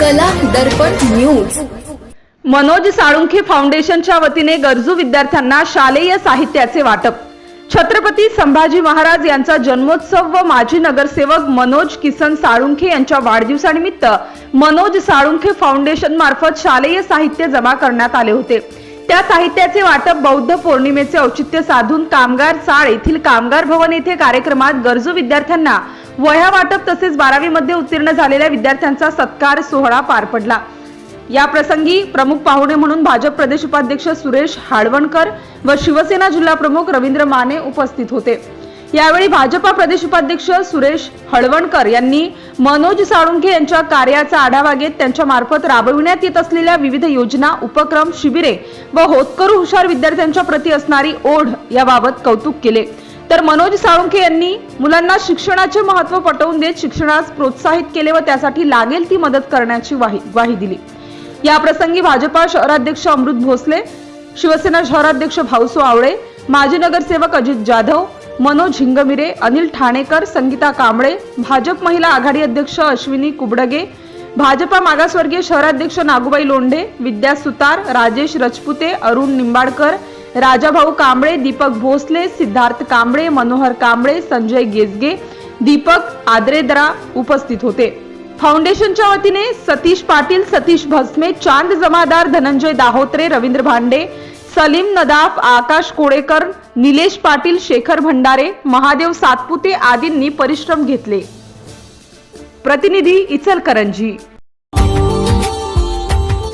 दर्पण news. Manoj Salunkhe फाउंडेशनच्या वतीने गरजू विद्यार्थ्यांना शालेय साहित्याचे वाटप. छत्रपती संभाजी महाराज यांचा जन्मोत्सव व माजी नगरसेवक मनोज किसन साळुंखे यांच्या वाढदिवसानिमित्त मनोज साळुंखे फाउंडेशन मार्फत शालेय साहित्य जमा करण्यात आले होते. त्या साहित्याचे वाटप बौद्ध पौर्णिमेचे औचित्य साधून कामगार चाळ येथील कामगार भवन येथे कार्यक्रमात गरजू विद्यार्थ्यांना वह्या वाटप तसेच बारावी मध्ये उत्तीर्ण झालेल्या विद्यार्थ्यांचा सत्कार सोहळा पार पडला. या प्रसंगी प्रमुख पाहुणे म्हणून भाजप प्रदेश उपाध्यक्ष सुरेश हाडवणकर व शिवसेना जिल्हा प्रमुख रवींद्र माने उपस्थित होते. यावेळी भाजपा प्रदेश उपाध्यक्ष सुरेश हळवणकर यांनी मनोज साळुंखे यांच्या कार्याचा आढावा घेत त्यांच्या मार्फत राबविण्यात येत असलेल्या विविध योजना उपक्रम शिबिरे व होतकरू हुशार विद्यार्थ्यांच्या प्रती असणारी ओढ याबाबत कौतुक केले. तर मनोज साळुंखे यांनी मुलांना शिक्षणाचे महत्त्व पटवून देत शिक्षणास प्रोत्साहित केले व त्यासाठी लागेल ती मदत करण्याची ग्वाही दिली. या प्रसंगी भाजपा शहराध्यक्ष अमृत भोसले शिवसेना शहराध्यक्ष भाऊसो आवळे माजी नगरसेवक अजित जाधव मनोज हिंगमिरे अनिल ठाणेकर संगीता कांबळे भाजप महिला आघाडी अध्यक्ष अश्विनी कुबडगे भाजपा मागासवर्गीय शहराध्यक्ष नागूबाई लोंढे विद्या सुतार राजेश रजपुते अरुण निंबाडकर राजाभाऊ कांबळे दीपक भोसले सिद्धार्थ कांबळे मनोहर कांबळे संजय गेजगे दीपक आद्रेदरा उपस्थित होते. फाउंडेशनच्या वतीने सतीश पाटील सतीश भस्मे चांद जमादार धनंजय दाहोत्रे रवींद्र भांडे सलीम नदाफ आकाश कोडेकर निलेश पाटील शेखर भंडारे महादेव सातपुते आदींनी परिश्रम घेतले. प्रतिनिधी Ichalkaranji.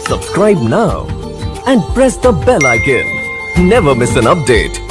Subscribe now and press the bell icon never miss an update